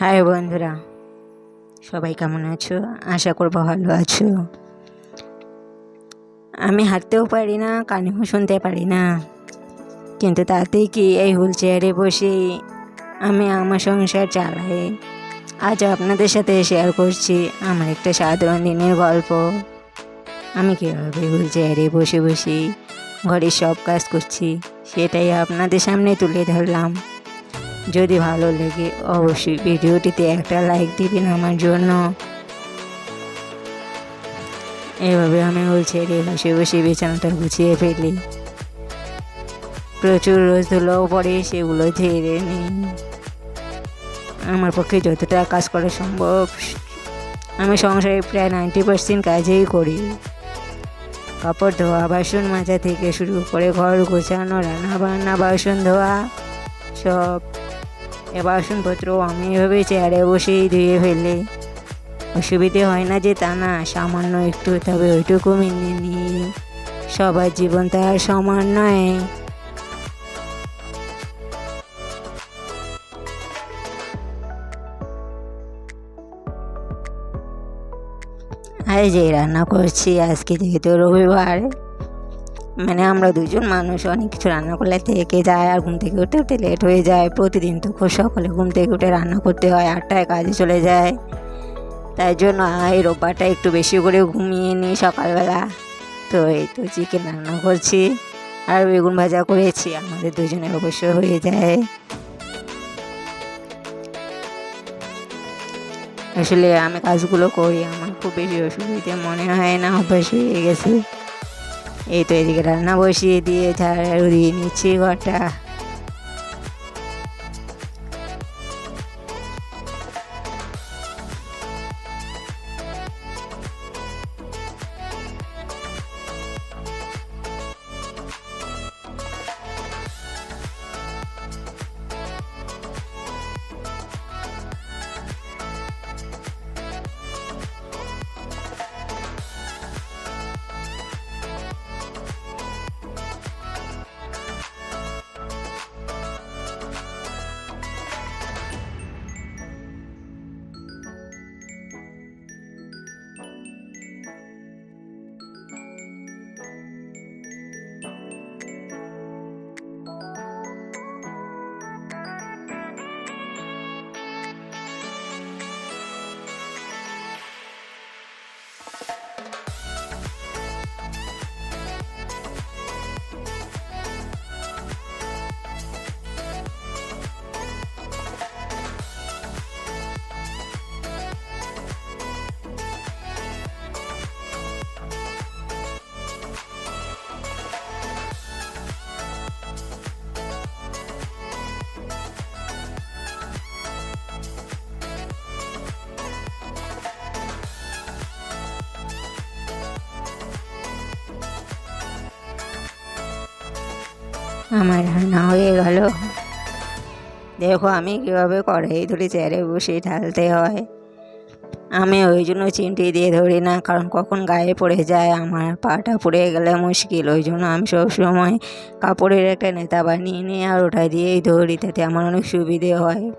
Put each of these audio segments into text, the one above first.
High বন্ধুরা, সবাই কেমন আছো? আশা করব ভালো আছো। আমি হাঁটতেও পারি না, কানেও শুনতে পারি না। কিন্তু তাতে কি এই হুল চেয়ারে বসে আমি আমার সংসার চালাই? আজ আপনাদের সাথে শেয়ার করছি আমার একটা সাধারণ দিনের গল্প। আমি কীভাবে হুল চেয়ারে বসে বসে ঘরের সব কাজ করছি, সেটাই আপনাদের সামনে তুলে ধরলাম। যদি ভালো লাগে, অবশ্যই ভিডিওটিতে একটা লাইক দিবেন আমার জন্য। এভাবে আমি হুল ছেড়ে বসে বসে বিছানাটা গুছিয়ে ফেলি। প্রচুর রোজ ধুলোও পড়ে, সেগুলো ঝেড়ে নিই। আমার পক্ষে যতটা কাজ করা সম্ভব, আমি সংসারে প্রায় নাইনটি পার্সেন্ট কাজেই করি। কাপড় ধোয়া, বাসন মাজা থেকে শুরু করে ঘর গোছানো রান্না বান্না বাসন ধোয়া, সব। এ বাসনপত্র আমি এভাবে চেয়ারে বসেই ধুয়ে ফেলি অসুবিধে হয় না যে তা না, সামান্য একটু, তবে ওইটুকু মেনে নিই সবার জীবন তো আর সমান নয়। আজ যে রান্না করছি, আজকে যেহেতু রবিবার। মানে আমরা দুজন মানুষ, অনেক কিছু রান্না করলে থেকে যায় আর ঘুম থেকে উঠতে উঠতে লেট হয়ে যায়। প্রতিদিন তো খুব সকালে ঘুম থেকে উঠে রান্না করতে হয়, আটটায় কাজে চলে যায়। তাই জন্য এই রোববারটা একটু বেশি করে ঘুমিয়ে নিই সকালবেলা। তো এই তো চিকেন রান্না করছি আর বেগুন ভাজা করেছি, আমাদের দুজনের অবশ্য হয়ে যায়। আসলে আমি কাজগুলো করি, আমার খুব বেশি অসুবিধে মনে হয় না, অভ্যাস হয়ে গেছে। এই তো এদিকে রান্না বসিয়ে দিয়ে ঝাড়ু দিয়ে নিচ্ছি ঘরটা। আমার রান্না হয়ে গেল। দেখো আমি কীভাবে কড়াই ধরে চেয়ারে বসে ঢালতে হয়। আমি ওই জন্য চিমটি দিয়ে ধরি না, কারণ কখন গায়ে পড়ে যায়, আমার পাটা পড়ে গেলে মুশকিল। ওই জন্য আমি সবসময় কাপড়ের একটা নেতা বানিয়ে নিয়ে আর ওটা দিয়েই ধরি, তাতে আমার অনেক সুবিধে হয়।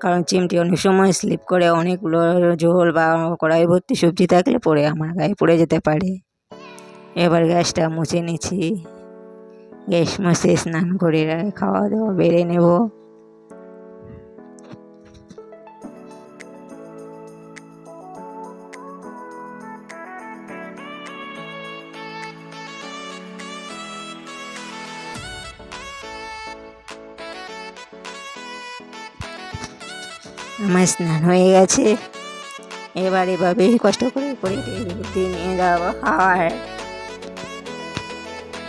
কারণ চিমটি অনেক সময় স্লিপ করে অনেকগুলো ঝোল বা কড়াই ভর্তি সবজি থাকলে পরে আমার গায়ে পড়ে যেতে পারে। এবার গ্যাসটা মুছে নিচ্ছি। গ্যাস মুছে স্নান করে খাওয়া দাওয়া বেড়ে নেব আমার স্নান হয়ে গেছে এবার এভাবেই কষ্ট করে করে নিয়ে যাব খাওয়ার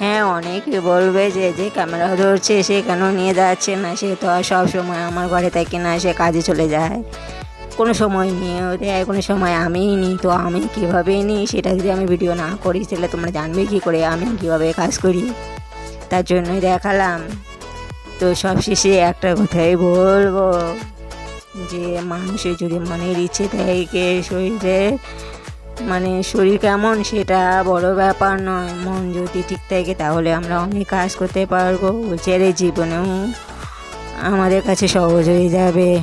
হ্যাঁ অনেকে বলবে যে যে ক্যামেরা ধরছে, সে কেন নিয়ে যাচ্ছে না? সে তো আর সব সময় আমার ঘরে থাকে না, সে কাজে চলে যায়। কোনো সময় নিয়েও দেয়, কোনো সময় আমিই নিই। তো আমি কীভাবে নিই, সেটা যদি আমি ভিডিও না করি, তাহলে তোমরা জানবে কী করে আমি কীভাবে কাজ করি। তার জন্যই দেখালাম। তো সব শেষে একটা কথাই বলব, যে মানুষের যদি মনের ইচ্ছে থাকে, শরীরে মানে শরীর কেমন সেটা বড় ব্যাপার নয়। মন যদি ঠিক থাকে তাহলে আমরা অনেক কাজ করতে পারব। ছেলে জীবনেও আমাদের কাছে সহজ হয়ে যাবে।